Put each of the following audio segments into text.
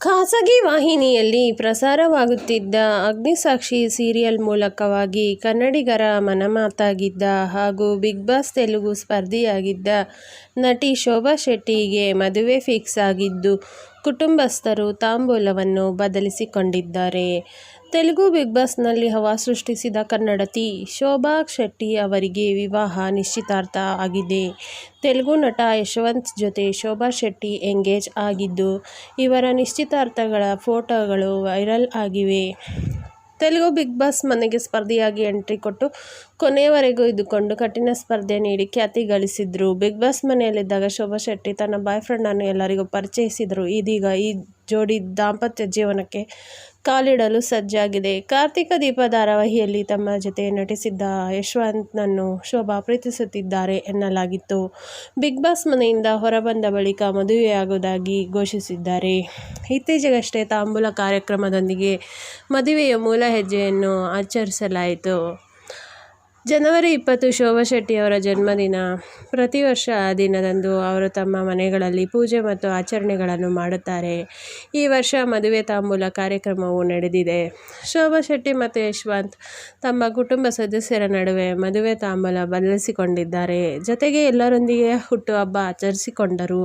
ಖಾಸಗಿ ವಾಹಿನಿಯಲ್ಲಿ ಪ್ರಸಾರವಾಗುತ್ತಿದ್ದ ಅಗ್ನಿಸಾಕ್ಷಿ ಸೀರಿಯಲ್ ಮೂಲಕವಾಗಿ ಕನ್ನಡಿಗರ ಮನಮಾತಾಗಿದ್ದ ಹಾಗೂ ಬಿಗ್ ಬಾಸ್ ತೆಲುಗು ಸ್ಪರ್ಧಿಯಾಗಿದ್ದ ನಟಿ ಶೋಭಾ ಶೆಟ್ಟಿಗೆ ಮದುವೆ ಫಿಕ್ಸ್ ಆಗಿದ್ದು ಕುಟುಂಬಸ್ಥರು ತಾಂಬೂಲವನ್ನು ಬದಲಿಸಿಕೊಂಡಿದ್ದಾರೆ. ತೆಲುಗು ಬಿಗ್ ಬಾಸ್ನಲ್ಲಿ ಹವಾ ಸೃಷ್ಟಿಸಿದ ಕನ್ನಡತಿ ಶೋಭಾ ಶೆಟ್ಟಿ ಅವರಿಗೆ ವಿವಾಹ ನಿಶ್ಚಿತಾರ್ಥ ಆಗಿದೆ. ತೆಲುಗು ನಟ ಯಶವಂತ್ ಜೊತೆ ಶೋಭಾ ಶೆಟ್ಟಿ ಎಂಗೇಜ್ ಆಗಿದ್ದು, ಇವರ ನಿಶ್ಚಿತಾರ್ಥಗಳ ಫೋಟೋಗಳು ವೈರಲ್ ಆಗಿವೆ. ತೆಲುಗು ಬಿಗ್ ಬಾಸ್ ಮನೆಗೆ ಸ್ಪರ್ಧಿಯಾಗಿ ಎಂಟ್ರಿ ಕೊಟ್ಟು ಕೊನೆಯವರೆಗೂ ಇದ್ದುಕೊಂಡು ಕಠಿಣ ಸ್ಪರ್ಧೆ ನೀಡಿ ಖ್ಯಾತಿ ಗಳಿಸಿದ್ರು. ಬಿಗ್ ಬಾಸ್ ಮನೆಯಲ್ಲಿದ್ದಾಗ ಶೋಭಾ ಶೆಟ್ಟಿ ತನ್ನ ಬಾಯ್ ಫ್ರೆಂಡನ್ನು ಎಲ್ಲರಿಗೂ ಪರಿಚಯಿಸಿದರು. ಇದೀಗ ಈ ಜೋಡಿ ದಾಂಪತ್ಯ ಜೀವನಕ್ಕೆ ಕಾಲಿಡಲು ಸಜ್ಜಾಗಿದೆ. ಕಾರ್ತಿಕ ದೀಪ ಧಾರಾವಾಹಿಯಲ್ಲಿ ತಮ್ಮ ಜೊತೆ ನಟಿಸಿದ್ದ ಯಶವಂತ್ನನ್ನು ಶೋಭಾ ಪ್ರೀತಿಸುತ್ತಿದ್ದಾರೆ ಎನ್ನಲಾಗಿತ್ತು. ಬಿಗ್ ಬಾಸ್ ಮನೆಯಿಂದ ಹೊರಬಂದ ಬಳಿಕ ಮದುವೆಯಾಗುವುದಾಗಿ ಘೋಷಿಸಿದ್ದಾರೆ. ಇತ್ತೀಚೆಗಷ್ಟೇ ತಾಂಬೂಲ ಕಾರ್ಯಕ್ರಮದೊಂದಿಗೆ ಮದುವೆಯ ಮೂಲ ಹೆಜ್ಜೆಯನ್ನು ಆಚರಿಸಲಾಯಿತು. ಜನವರಿ ಇಪ್ಪತ್ತು ಶೋಭಾ ಶೆಟ್ಟಿಯವರ ಜನ್ಮದಿನ. ಪ್ರತಿ ವರ್ಷ ಆ ದಿನದಂದು ಅವರು ತಮ್ಮ ಮನೆಗಳಲ್ಲಿ ಪೂಜೆ ಮತ್ತು ಆಚರಣೆಗಳನ್ನು ಮಾಡುತ್ತಾರೆ. ಈ ವರ್ಷ ಮದುವೆ ತಾಂಬೂಲ ಕಾರ್ಯಕ್ರಮವು ನಡೆದಿದೆ. ಶೋಭಾ ಶೆಟ್ಟಿ ಮತ್ತು ಯಶವಂತ್ ತಮ್ಮ ಕುಟುಂಬ ಸದಸ್ಯರ ನಡುವೆ ಮದುವೆ ತಾಂಬೂಲ ಬದಲಿಸಿಕೊಂಡಿದ್ದಾರೆ. ಜೊತೆಗೆ ಎಲ್ಲರೊಂದಿಗೆ ಹುಟ್ಟುಹಬ್ಬ ಆಚರಿಸಿಕೊಂಡರು.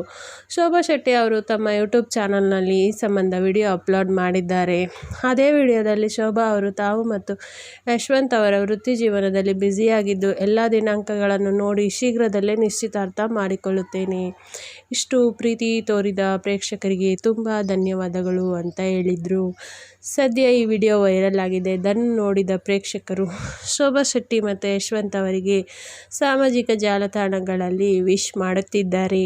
ಶೋಭಾ ಶೆಟ್ಟಿ ಅವರು ತಮ್ಮ ಯೂಟ್ಯೂಬ್ ಚಾನಲ್ನಲ್ಲಿ ಈ ಸಂಬಂಧ ವಿಡಿಯೋ ಅಪ್ಲೋಡ್ ಮಾಡಿದ್ದಾರೆ. ಅದೇ ವಿಡಿಯೋದಲ್ಲಿ ಶೋಭಾ ಅವರು ತಾವು ಮತ್ತು ಯಶವಂತ್ ಅವರ ವೃತ್ತಿ ಜೀವನದಲ್ಲಿ ಬ್ಯುಸಿಯಾಗಿದ್ದು ಎಲ್ಲ ದಿನಾಂಕಗಳನ್ನು ನೋಡಿ ಶೀಘ್ರದಲ್ಲೇ ನಿಶ್ಚಿತಾರ್ಥ ಮಾಡಿಕೊಳ್ಳುತ್ತೇನೆ. ಇಷ್ಟು ಪ್ರೀತಿ ತೋರಿದ ಪ್ರೇಕ್ಷಕರಿಗೆ ತುಂಬ ಧನ್ಯವಾದಗಳು ಅಂತ ಹೇಳಿದರು. ಸದ್ಯ ಈ ವಿಡಿಯೋ ವೈರಲ್ ಆಗಿದೆ. ದನ್ನು ನೋಡಿದ ಪ್ರೇಕ್ಷಕರು ಶೋಭಾ ಶೆಟ್ಟಿ ಮತ್ತು ಯಶವಂತ್ ಅವರಿಗೆ ಸಾಮಾಜಿಕ ಜಾಲತಾಣಗಳಲ್ಲಿ ವಿಶ್ ಮಾಡುತ್ತಿದ್ದಾರೆ.